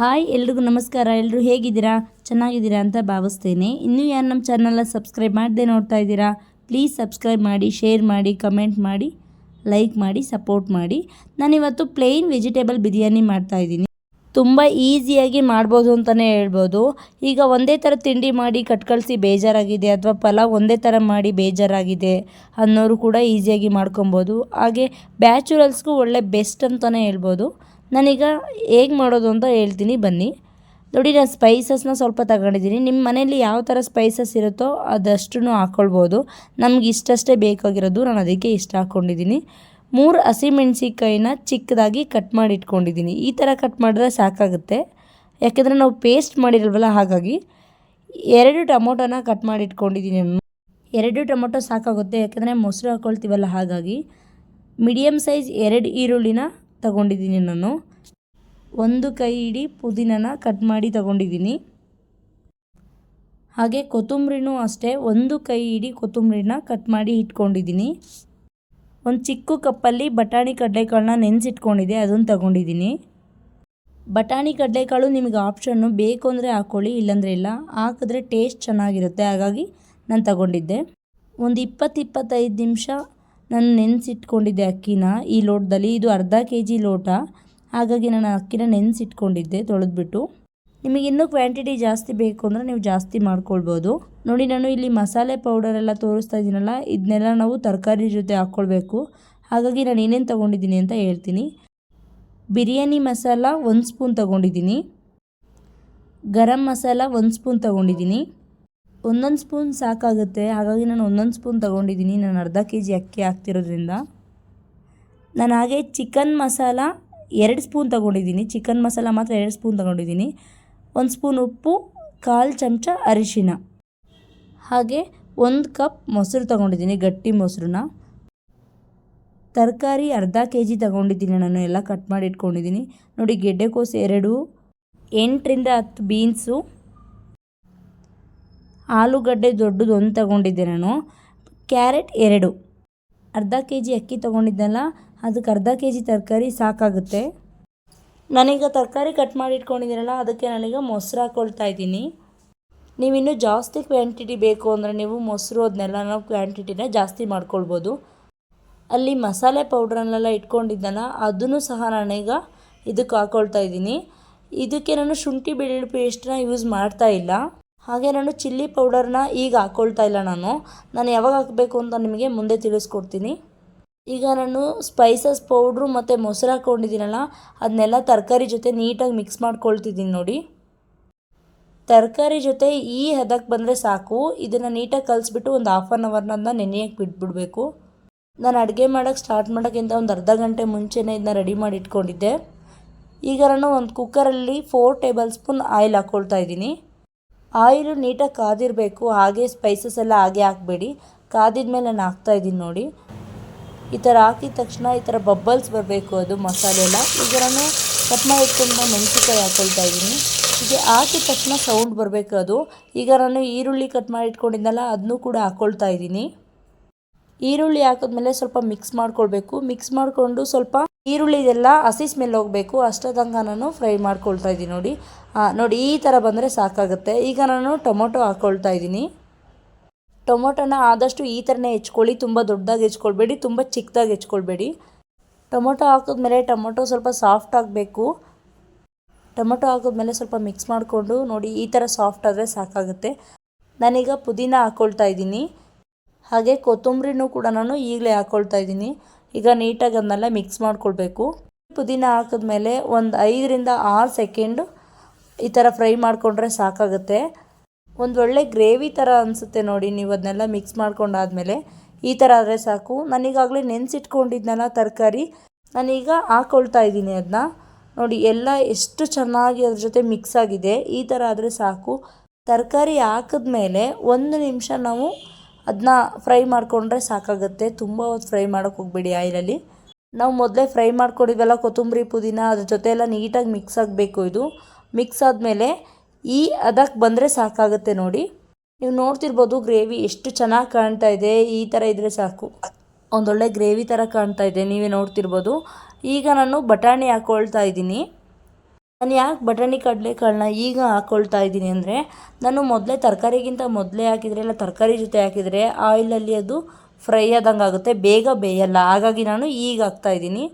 Hi, ಎಲ್ರಿಗೂ ನಮಸ್ಕಾರ. ಎಲ್ಲರೂ ಹೇಗಿದ್ದೀರಾ? ಚೆನ್ನಾಗಿದ್ದೀರಾ ಅಂತ ಭಾವಿಸ್ತೇನೆ. ಇನ್ನೂ ಯಾರು ನಮ್ಮ ಚಾನಲ್ನ ಸಬ್ಸ್ಕ್ರೈಬ್ ಮಾಡದೆ ನೋಡ್ತಾ ಇದ್ದೀರಾ ಪ್ಲೀಸ್ ಸಬ್ಸ್ಕ್ರೈಬ್ ಮಾಡಿ ಶೇರ್ ಮಾಡಿ ಕಮೆಂಟ್ ಮಾಡಿ ಲೈಕ್ ಮಾಡಿ ಸಪೋರ್ಟ್ ಮಾಡಿ. ನಾನಿವತ್ತು ಪ್ಲೇನ್ ವೆಜಿಟೇಬಲ್ ಬಿರಿಯಾನಿ ಮಾಡ್ತಾಯಿದ್ದೀನಿ ತುಂಬ ಈಸಿಯಾಗಿ ಮಾಡ್ಬೋದು ಅಂತಲೇ ಹೇಳ್ಬೋದು. ಈಗ ಒಂದೇ ಥರ ತಿಂಡಿ ಮಾಡಿ ಕಟ್ಕಳಿಸಿ ಬೇಜಾರಾಗಿದೆ ಅಥವಾ ಪಲಾವ್ ಒಂದೇ ಥರ ಮಾಡಿ ಬೇಜಾರಾಗಿದೆ ಅನ್ನೋರು ಕೂಡ ಈಸಿಯಾಗಿ ಮಾಡ್ಕೊಬೋದು. ಹಾಗೆ ಬ್ಯಾಚುರಲ್ಸ್ಗೂ ಒಳ್ಳೆ ಬೆಸ್ಟ್ ಅಂತಲೇ ಹೇಳ್ಬೋದು. ನಾನೀಗ ಹೇಗೆ ಮಾಡೋದು ಅಂತ ಹೇಳ್ತೀನಿ, ಬನ್ನಿ. ನೋಡಿ, ನಾನು ಸ್ಪೈಸಸ್ನ ಸ್ವಲ್ಪ ತಗೊಂಡಿದ್ದೀನಿ. ನಿಮ್ಮ ಮನೇಲಿ ಯಾವ ಥರ ಸ್ಪೈಸಸ್ ಇರುತ್ತೋ ಅದಷ್ಟು ಹಾಕ್ಕೊಳ್ಬೋದು ನಮ್ಗೆ ಇಷ್ಟಷ್ಟೇ ಬೇಕಾಗಿರೋದು ನಾನು ಅದಕ್ಕೆ ಇಷ್ಟ ಹಾಕ್ಕೊಂಡಿದ್ದೀನಿ ಮೂರು ಹಸಿಮೆಣ್ಸಿಕಾಯಿನ ಚಿಕ್ಕದಾಗಿ ಕಟ್ ಮಾಡಿ ಇಟ್ಕೊಂಡಿದ್ದೀನಿ ಈ ಥರ ಕಟ್ ಮಾಡಿದ್ರೆ ಸಾಕಾಗುತ್ತೆ. ಯಾಕೆಂದರೆ ನಾವು ಪೇಸ್ಟ್ ಮಾಡಿರಲ್ವಲ್ಲ, ಹಾಗಾಗಿ. ಎರಡು ಟೊಮೊಟೊನ ಕಟ್ ಮಾಡಿ ಇಟ್ಕೊಂಡಿದ್ದೀನಿ ಎರಡು ಟೊಮೊಟೊ ಸಾಕಾಗುತ್ತೆ, ಯಾಕೆಂದರೆ ಮೊಸರು ಹಾಕ್ಕೊಳ್ತೀವಲ್ಲ ಹಾಗಾಗಿ. ಮೀಡಿಯಮ್ ಸೈಜ್ ಎರಡು ಈರುಳ್ಳಿನ ತಗೊಂಡಿದ್ದೀನಿ ನಾನು. ಒಂದು ಕೈ ಇಡೀ ಪುದೀನನ ಕಟ್ ಮಾಡಿ ತಗೊಂಡಿದ್ದೀನಿ. ಹಾಗೆ ಕೊತ್ತಂಬರಿನೂ ಅಷ್ಟೇ ಒಂದು ಕೈ ಇಡೀ ಕೊತ್ತಂಬರಿನ ಕಟ್ ಮಾಡಿ ಇಟ್ಕೊಂಡಿದ್ದೀನಿ. ಒಂದು ಚಿಕ್ಕ ಕಪ್ಪಲ್ಲಿ ಬಟಾಣಿ ಕಡಲೆಕಾಳನ್ನ ನೆನೆಸಿಟ್ಕೊಂಡಿದ್ದೆ, ಅದನ್ನು ತಗೊಂಡಿದ್ದೀನಿ. ಬಟಾಣಿ ಕಡಲೆಕಾಳು ನಿಮಗೆ ಆಪ್ಷನ್ನು ಬೇಕು ಅಂದರೆ ಹಾಕ್ಕೊಳ್ಳಿ ಇಲ್ಲಾಂದರೆ ಇಲ್ಲ. ಹಾಕಿದ್ರೆ ಟೇಸ್ಟ್ ಚೆನ್ನಾಗಿರುತ್ತೆ, ಹಾಗಾಗಿ ನಾನು ತಗೊಂಡಿದ್ದೆ. ಒಂದು ಇಪ್ಪತ್ತು ಇಪ್ಪತ್ತೈದು ನಿಮಿಷ ನಾನು ನೆನೆಸಿಟ್ಕೊಂಡಿದ್ದೆ ಅಕ್ಕಿನ ಈ ಲೋಟದಲ್ಲಿ. ಇದು ಅರ್ಧ ಕೆ ಜಿ ಲೋಟ. ಹಾಗಾಗಿ ನಾನು ಅಕ್ಕಿನ ನೆನೆಸಿಟ್ಕೊಂಡಿದ್ದೆ, ತೊಳೆದ್ಬಿಟ್ಟು. ನಿಮಗೆ ಇನ್ನೂ ಕ್ವಾಂಟಿಟಿ ಜಾಸ್ತಿ ಬೇಕು ಅಂದರೆ ನೀವು ಜಾಸ್ತಿ ಮಾಡ್ಕೊಳ್ಬೋದು. ನೋಡಿ, ನಾನು ಇಲ್ಲಿ ಮಸಾಲೆ ಪೌಡರೆಲ್ಲ ತೋರಿಸ್ತಾ ಇದ್ದೀನಲ್ಲ, ಇದನ್ನೆಲ್ಲ ನಾವು ತರಕಾರಿ ಜೊತೆ ಹಾಕ್ಕೊಳ್ಬೇಕು. ಹಾಗಾಗಿ ನಾನು ಏನೇನು ತೊಗೊಂಡಿದ್ದೀನಿ ಅಂತ ಹೇಳ್ತೀನಿ. ಬಿರಿಯಾನಿ ಮಸಾಲ ಒಂದು ಸ್ಪೂನ್ ತೊಗೊಂಡಿದ್ದೀನಿ. ಗರಂ ಮಸಾಲ ಒಂದು ಸ್ಪೂನ್ ತೊಗೊಂಡಿದ್ದೀನಿ. ಒಂದೊಂದು ಸ್ಪೂನ್ ಸಾಕಾಗುತ್ತೆ, ಹಾಗಾಗಿ ನಾನು ಒಂದೊಂದು ಸ್ಪೂನ್ ತೊಗೊಂಡಿದ್ದೀನಿ. ನಾನು ಅರ್ಧ ಕೆ ಜಿ ಅಕ್ಕಿ ಹಾಕ್ತಿರೋದ್ರಿಂದ. ನಾನು ಹಾಗೆ ಚಿಕನ್ ಮಸಾಲ ಎರಡು ಸ್ಪೂನ್ ತೊಗೊಂಡಿದ್ದೀನಿ. ಚಿಕನ್ ಮಸಾಲ ಮಾತ್ರ ಎರಡು ಸ್ಪೂನ್ ತೊಗೊಂಡಿದ್ದೀನಿ. ಒಂದು ಸ್ಪೂನ್ ಉಪ್ಪು, ಕಾಲು ಚಮಚ ಅರಿಶಿನ. ಹಾಗೆ ಒಂದು ಕಪ್ ಮೊಸರು ತೊಗೊಂಡಿದ್ದೀನಿ, ಗಟ್ಟಿ ಮೊಸರನ್ನ. ತರಕಾರಿ ಅರ್ಧ ಕೆ ಜಿ ತೊಗೊಂಡಿದ್ದೀನಿ ನಾನು, ಎಲ್ಲ ಕಟ್ ಮಾಡಿ ಇಟ್ಕೊಂಡಿದ್ದೀನಿ. ನೋಡಿ ಗೆಡ್ಡೆಕೋಸು ಎರಡು, ಎಂಟರಿಂದ ಹತ್ತು ಬೀನ್ಸು. ಆಲೂಗಡ್ಡೆ ದೊಡ್ಡದು ಒಂದು ತಗೊಂಡಿದ್ದೆ ನಾನು, ಕ್ಯಾರೆಟ್ ಎರಡು. ಅರ್ಧ ಕೆ ಜಿ ಅಕ್ಕಿ ತೊಗೊಂಡಿದ್ದೆಲ್ಲ, ಅದಕ್ಕೆ ಅರ್ಧ ಕೆ ಜಿ ತರಕಾರಿ ಸಾಕಾಗುತ್ತೆ. ನಾನೀಗ ತರಕಾರಿ ಕಟ್ ಮಾಡಿ ಇಟ್ಕೊಂಡಿದ್ದೀನಲ್ಲ, ಅದಕ್ಕೆ ನಾನೀಗ ಮೊಸರು ಹಾಕ್ಕೊಳ್ತಾ ಇದ್ದೀನಿ. ನೀವಿನ್ನೂ ಜಾಸ್ತಿ ಕ್ವಾಂಟಿಟಿ ಬೇಕು ಅಂದರೆ ನೀವು ಮೊಸರು ಅದನ್ನೆಲ್ಲ ನಾವು ಕ್ವಾಂಟಿಟಿನ ಜಾಸ್ತಿ ಮಾಡ್ಕೊಳ್ಬೋದು. ಅಲ್ಲಿ ಮಸಾಲೆ ಪೌಡ್ರನ್ನೆಲ್ಲ ಇಟ್ಕೊಂಡಿದ್ದಲ್ಲ, ಅದನ್ನು ಸಹ ನಾನೀಗ ಇದಕ್ಕೆ ಹಾಕ್ಕೊಳ್ತಾ ಇದ್ದೀನಿ. ಇದಕ್ಕೆ ನಾನು ಶುಂಠಿ ಬೆಳ್ಳುಳ್ಳಿ ಪೇಸ್ಟನ್ನ ಯೂಸ್ ಮಾಡ್ತಾ ಇಲ್ಲ. ಹಾಗೆ ನಾನು ಚಿಲ್ಲಿ ಪೌಡರ್ನ ಈಗ ಹಾಕ್ಕೊಳ್ತಾ ಇಲ್ಲ ನಾನು. ನಾನು ಯಾವಾಗ ಹಾಕಬೇಕು ಅಂತ ನಿಮಗೆ ಮುಂದೆ ತಿಳಿಸ್ಕೊಡ್ತೀನಿ. ಈಗ ನಾನು ಸ್ಪೈಸಸ್ ಪೌಡ್ರು ಮತ್ತು ಮೊಸರು ಹಾಕ್ಕೊಂಡಿದ್ದೀನಲ್ಲ, ಅದನ್ನೆಲ್ಲ ತರಕಾರಿ ಜೊತೆ ನೀಟಾಗಿ ಮಿಕ್ಸ್ ಮಾಡ್ಕೊಳ್ತಿದ್ದೀನಿ ನೋಡಿ. ತರಕಾರಿ ಜೊತೆ ಈ ಹದಕ್ಕೆ ಬಂದರೆ ಸಾಕು. ಇದನ್ನು ನೀಟಾಗಿ ಕಲಿಸ್ಬಿಟ್ಟು ಒಂದು ಹಾಫ್ ಆನ್ ಅವರ್ನ ನೆನೆಯಕ್ಕೆ ಬಿಟ್ಬಿಡಬೇಕು. ನಾನು ಅಡುಗೆ ಮಾಡೋಕ್ಕೆ ಸ್ಟಾರ್ಟ್ ಮಾಡೋಕ್ಕಿಂತ ಒಂದು ಅರ್ಧ ಗಂಟೆ ಮುಂಚೆನೇ ಇದನ್ನ ರೆಡಿ ಮಾಡಿ ಇಟ್ಕೊಂಡಿದ್ದೆ. ಈಗ ನಾನು ಒಂದು ಕುಕ್ಕರಲ್ಲಿ ಫೋರ್ ಟೇಬಲ್ ಸ್ಪೂನ್ ಆಯಿಲ್ ಹಾಕ್ಕೊಳ್ತಾ ಇದ್ದೀನಿ. ಆಯಿಲು ನೀಟಾಗಿ ಕಾದಿರಬೇಕು, ಹಾಗೆ ಸ್ಪೈಸಸ್ ಎಲ್ಲ ಹಾಗೆ ಹಾಕಬೇಡಿ. ಕಾದಿದ ಮೇಲೆ ನಾನು ಹಾಕ್ತಾಯಿದ್ದೀನಿ ನೋಡಿ. ಈ ಥರ ಹಾಕಿದ ತಕ್ಷಣ ಈ ಥರ ಬಬ್ಬಲ್ಸ್ ಬರಬೇಕು ಅದು ಮಸಾಲೆ ಎಲ್ಲ. ಈಗ ನಾನು ಕಟ್ ಮಾಡಿ ಇಟ್ಕೊಂಡು ಮೆಣಸಿನ್ಕಾಯಿ ಹಾಕ್ಕೊಳ್ತಾ ಇದ್ದೀನಿ. ಹೀಗೆ ಹಾಕಿದ ತಕ್ಷಣ ಸೌಂಡ್ ಬರಬೇಕು ಅದು. ಈಗ ನಾನು ಈರುಳ್ಳಿ ಕಟ್ ಮಾಡಿ ಇಟ್ಕೊಂಡಿದ್ದಲ್ಲ ಅದನ್ನೂ ಕೂಡ ಹಾಕ್ಕೊಳ್ತಾ ಇದ್ದೀನಿ. ಈರುಳ್ಳಿ ಹಾಕಿದ್ಮೇಲೆ ಸ್ವಲ್ಪ ಮಿಕ್ಸ್ ಮಾಡ್ಕೊಳ್ಬೇಕು. ಮಿಕ್ಸ್ ಮಾಡಿಕೊಂಡು ಸ್ವಲ್ಪ ಈರುಳ್ಳಿದೆಲ್ಲ ಹಸಿ ಸ್ಮೆಲ್ ಹೋಗಬೇಕು. ಅಷ್ಟೊತ್ತಂಗ ನಾನು ಫ್ರೈ ಮಾಡ್ಕೊಳ್ತಾ ಇದ್ದೀನಿ ನೋಡಿ. ನೋಡಿ, ಈ ಥರ ಬಂದರೆ ಸಾಕಾಗುತ್ತೆ. ಈಗ ನಾನು ಟೊಮೊಟೊ ಹಾಕ್ಕೊಳ್ತಾ ಇದ್ದೀನಿ. ಟೊಮೊಟೊನ ಆದಷ್ಟು ಈ ಥರನೇ ಹೆಚ್ಕೊಳ್ಳಿ. ತುಂಬ ದೊಡ್ಡದಾಗಿ ಹೆಚ್ಕೊಳ್ಬೇಡಿ, ತುಂಬ ಚಿಕ್ಕದಾಗಿ ಹೆಚ್ಕೊಳ್ಬೇಡಿ. ಟೊಮೊಟೊ ಹಾಕಿದ್ಮೇಲೆ ಟೊಮೊಟೊ ಸ್ವಲ್ಪ ಸಾಫ್ಟ್ ಆಗಬೇಕು. ಟೊಮೊಟೊ ಹಾಕಿದ್ಮೇಲೆ ಸ್ವಲ್ಪ ಮಿಕ್ಸ್ ಮಾಡಿಕೊಂಡು ನೋಡಿ, ಈ ಥರ ಸಾಫ್ಟ್ ಆದರೆ ಸಾಕಾಗುತ್ತೆ. ನಾನೀಗ ಪುದೀನ ಹಾಕ್ಕೊಳ್ತಾ ಇದ್ದೀನಿ. ಹಾಗೆ ಕೊತ್ತಂಬರಿನೂ ಕೂಡ ನಾನು ಈಗಲೇ ಹಾಕ್ಕೊಳ್ತಾ ಇದ್ದೀನಿ. ಈಗ ನೀಟಾಗಿ ಅದನ್ನೆಲ್ಲ ಮಿಕ್ಸ್ ಮಾಡ್ಕೊಳ್ಬೇಕು. ಪುದೀನ ಹಾಕಿದ್ಮೇಲೆ ಒಂದು ಐದರಿಂದ ಆರು ಸೆಕೆಂಡು ಈ ಥರ ಫ್ರೈ ಮಾಡಿಕೊಂಡ್ರೆ ಸಾಕಾಗುತ್ತೆ. ಒಂದು ಒಳ್ಳೆ ಗ್ರೇವಿ ಥರ ಅನಿಸುತ್ತೆ ನೋಡಿ, ನೀವು ಅದನ್ನೆಲ್ಲ ಮಿಕ್ಸ್ ಮಾಡ್ಕೊಂಡಾದ್ಮೇಲೆ. ಈ ಥರ ಆದರೆ ಸಾಕು. ನನಗಾಗಲೇ ನೆನೆಸಿಟ್ಕೊಂಡಿದ್ನಲ್ಲ ತರಕಾರಿ. ನಾನೀಗ ಹಾಕ್ಕೊಳ್ತಾ ಇದ್ದೀನಿ ಅದನ್ನ ನೋಡಿ, ಎಲ್ಲ ಎಷ್ಟು ಚೆನ್ನಾಗಿ ಅದ್ರ ಜೊತೆ ಮಿಕ್ಸ್ ಆಗಿದೆ. ಈ ಥರ ಆದರೆ ಸಾಕು. ತರಕಾರಿ ಹಾಕಿದ್ಮೇಲೆ ಒಂದು ನಿಮಿಷ ನಾವು ಅದನ್ನ ಫ್ರೈ ಮಾಡಿಕೊಂಡ್ರೆ ಸಾಕಾಗುತ್ತೆ. ತುಂಬ ಹೊತ್ತು ಫ್ರೈ ಮಾಡೋಕೆ ಹೋಗ್ಬೇಡಿ ಆಯಿಲಲ್ಲಿ. ನಾವು ಮೊದಲೇ ಫ್ರೈ ಮಾಡ್ಕೊಂಡಿದ್ವಲ್ಲ ಕೊತ್ತಂಬರಿ, ಪುದೀನ ಅದ್ರ ಜೊತೆ ಎಲ್ಲ ನೀಟಾಗಿ ಮಿಕ್ಸ್ ಆಗಬೇಕು ಇದು. ಮಿಕ್ಸ್ ಆದಮೇಲೆ ಈ ಅದಕ್ಕೆ ಬಂದರೆ ಸಾಕಾಗುತ್ತೆ ನೋಡಿ. ನೀವು ನೋಡ್ತಿರ್ಬೋದು ಗ್ರೇವಿ ಎಷ್ಟು ಚೆನ್ನಾಗಿ ಕಾಣ್ತಾ ಇದೆ. ಈ ಥರ ಇದ್ದರೆ ಸಾಕು. ಒಂದೊಳ್ಳೆ ಗ್ರೇವಿ ಥರ ಕಾಣ್ತಾ ಇದೆ. ನೀವೇ ನೋಡ್ತಿರ್ಬೋದು. ಈಗ ನಾನು ಬಟಾಣಿ ಹಾಕ್ಕೊಳ್ತಾ ಇದ್ದೀನಿ. ನಾನು ಯಾಕೆ ಬಟಾಣಿ ಕಡಲೆಕಾಳನ್ನ ಈಗ ಹಾಕ್ಕೊಳ್ತಾ ಇದ್ದೀನಿ ಅಂದರೆ, ನಾನು ಮೊದಲೇ ತರಕಾರಿಗಿಂತ ಮೊದಲೇ ಹಾಕಿದರೆ ಇಲ್ಲ ತರಕಾರಿ ಜೊತೆ ಹಾಕಿದರೆ ಆಯಿಲಲ್ಲಿ ಅದು ಫ್ರೈ ಆದಂಗೆ ಆಗುತ್ತೆ, ಬೇಗ ಬೇಯಲ್ಲ. ಹಾಗಾಗಿ ನಾನು ಈಗ ಹಾಕ್ತಾಯಿದ್ದೀನಿ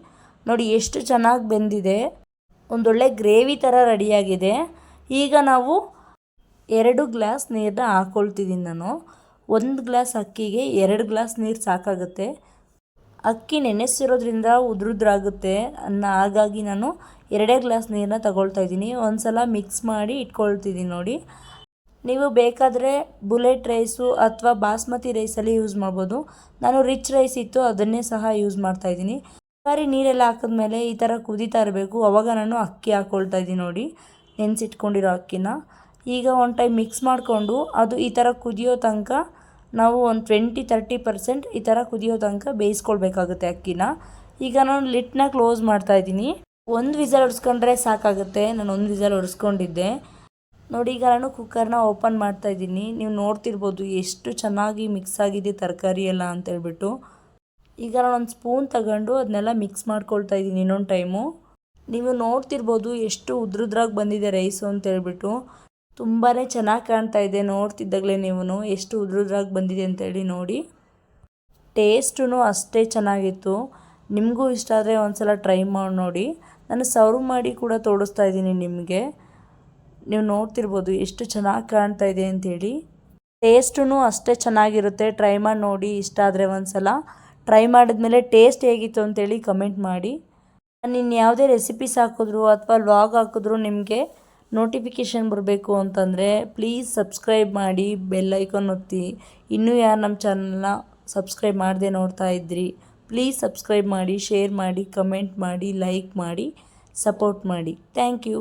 ನೋಡಿ ಎಷ್ಟು ಚೆನ್ನಾಗಿ ಬೆಂದಿದೆ. ಒಂದೊಳ್ಳೆ ಗ್ರೇವಿ ಥರ ರೆಡಿಯಾಗಿದೆ. ಈಗ ನಾವು ಎರಡು ಗ್ಲಾಸ್ ನೀರನ್ನ ಹಾಕ್ಕೊಳ್ತಿದ್ದೀನಿ ನಾನು. ಒಂದು ಗ್ಲಾಸ್ ಅಕ್ಕಿಗೆ ಎರಡು ಗ್ಲಾಸ್ ನೀರು ಸಾಕಾಗುತ್ತೆ. ಅಕ್ಕಿ ನೆನೆಸಿರೋದ್ರಿಂದ ಉದುರುದ್ರಾಗುತ್ತೆ. ಅನ್ನ ಹಾಗಾಗಿ ನಾನು ಎರಡೇ ಗ್ಲಾಸ್ ನೀರನ್ನ ತಗೊಳ್ತಾ ಇದ್ದೀನಿ. ಒಂದು ಸಲ ಮಿಕ್ಸ್ ಮಾಡಿ ಇಟ್ಕೊಳ್ತಿದ್ದೀನಿ ನೋಡಿ. ನೀವು ಬೇಕಾದರೆ ಬುಲೆಟ್ ರೈಸು ಅಥವಾ ಬಾಸ್ಮತಿ ರೈಸಲ್ಲಿ ಯೂಸ್ ಮಾಡ್ಬೋದು. ನಾನು ರಿಚ್ ರೈಸ್ ಇತ್ತು, ಅದನ್ನೇ ಸಹ ಯೂಸ್ ಮಾಡ್ತಾ ಇದ್ದೀನಿ. ಸರಿ, ನೀರೆಲ್ಲ ಹಾಕಿದ್ಮೇಲೆ ಈ ಥರ ಕುದೀತಾ ಇರಬೇಕು. ಅವಾಗ ನಾನು ಅಕ್ಕಿ ಹಾಕ್ಕೊಳ್ತಾ ಇದ್ದೀನಿ ನೋಡಿ. ನೆನೆಸಿಟ್ಕೊಂಡಿರೋ ಅಕ್ಕಿನ. ಈಗ ಒಂದು ಟೈಮ್ ಮಿಕ್ಸ್ ಮಾಡಿಕೊಂಡು ಅದು ಈ ಥರ ಕುದಿಯೋ ತನಕ ನಾವು ಒಂದು ಟ್ವೆಂಟಿ ತರ್ಟಿ ಪರ್ಸೆಂಟ್ ಈ ಥರ ಕುದಿಯೋ ತನಕ ಬೇಯಿಸ್ಕೊಳ್ಬೇಕಾಗುತ್ತೆ ಅಕ್ಕಿನ. ಈಗ ನಾನು ಲಿಟ್ನ ಕ್ಲೋಸ್ ಮಾಡ್ತಾ ಇದ್ದೀನಿ. ಒಂದು ವಿಸಲ್ ಹೊಡ್ಸ್ಕೊಂಡ್ರೆ ಸಾಕಾಗುತ್ತೆ. ನಾನು ಒಂದು ವಿಸಲ್ ಹೊಡ್ಸ್ಕೊಂಡಿದ್ದೆ ನೋಡಿ, ಈಗ ನಾನು ಕುಕ್ಕರ್ನ ಓಪನ್ ಮಾಡ್ತಾ ಇದ್ದೀನಿ. ನೀವು ನೋಡ್ತಿರ್ಬೋದು ಎಷ್ಟು ಚೆನ್ನಾಗಿ ಮಿಕ್ಸ್ ಆಗಿದೆ ತರಕಾರಿ ಎಲ್ಲ ಅಂತೇಳ್ಬಿಟ್ಟು ಈಗ ನಾನು ಒಂದು ಸ್ಪೂನ್ ತಗೊಂಡು ಅದನ್ನೆಲ್ಲ ಮಿಕ್ಸ್ ಮಾಡ್ಕೊಳ್ತಾ ಇದ್ದೀನಿ ಇನ್ನೊಂದು ಟೈಮು ನೀವು ನೋಡ್ತಿರ್ಬೋದು ಎಷ್ಟು ಉದ್ರುದ್ರಾಗಿ ಬಂದಿದೆ ರೈಸು ಅಂತೇಳ್ಬಿಟ್ಟು ತುಂಬಾ ಚೆನ್ನಾಗಿ ಕಾಣ್ತಾ ಇದೆ ನೋಡ್ತಿದ್ದಾಗಲೇ ನೀವು ಎಷ್ಟು ಉದ್ರುದ್ರಾಗಿ ಬಂದಿದೆ ಅಂತೇಳಿ ನೋಡಿ. ಟೇಸ್ಟೂ ಅಷ್ಟೇ ಚೆನ್ನಾಗಿತ್ತು. ನಿಮಗೂ ಇಷ್ಟ ಆದರೆ ಒಂದು ಸಲ ಟ್ರೈ ಮಾಡಿ ನೋಡಿ. ನಾನು ಸರ್ವ್ ಮಾಡಿ ಕೂಡ ತೋರಿಸ್ತಾ ಇದ್ದೀನಿ ನಿಮಗೆ. ನೀವು ನೋಡ್ತಿರ್ಬೋದು ಎಷ್ಟು ಚೆನ್ನಾಗಿ ಕಾಣ್ತಾ ಇದೆ ಅಂಥೇಳಿ ಟೇಸ್ಟೂ ಅಷ್ಟೇ ಚೆನ್ನಾಗಿರುತ್ತೆ. ಟ್ರೈ ಮಾಡಿ ನೋಡಿ, ಇಷ್ಟ ಆದರೆ ಒಂದು ಸಲ ಟ್ರೈ ಮಾಡಿದ್ಮೇಲೆ ಟೇಸ್ಟ್ ಹೇಗಿತ್ತು ಅಂತೇಳಿ ಕಮೆಂಟ್ ಮಾಡಿ. ನಾನು ಇನ್ನು ಯಾವುದೇ ರೆಸಿಪೀಸ್ ಹಾಕಿದ್ರು ಅಥವಾ ಲಾಗ್ ಹಾಕಿದ್ರು ನಿಮಗೆ ನೋಟಿಫಿಕೇಷನ್ ಬರಬೇಕು ಅಂತಂದರೆ ಪ್ಲೀಸ್ ಸಬ್ಸ್ಕ್ರೈಬ್ ಮಾಡಿ, ಬೆಲ್ ಐಕಾನ್ ಒತ್ತಿ. ಇನ್ನೂ ಯಾರು ನಮ್ಮ ಚಾನಲ್ನ ಸಬ್ಸ್ಕ್ರೈಬ್ ಮಾಡದೆ ನೋಡ್ತಾ ಇದ್ರಿ. ಪ್ಲೀಸ್ ಸಬ್ಸ್ಕ್ರೈಬ್ ಮಾಡಿ ಶೇರ್ ಮಾಡಿ ಕಮೆಂಟ್ ಮಾಡಿ ಲೈಕ್ ಮಾಡಿ ಸಪೋರ್ಟ್ ಮಾಡಿ. Thank you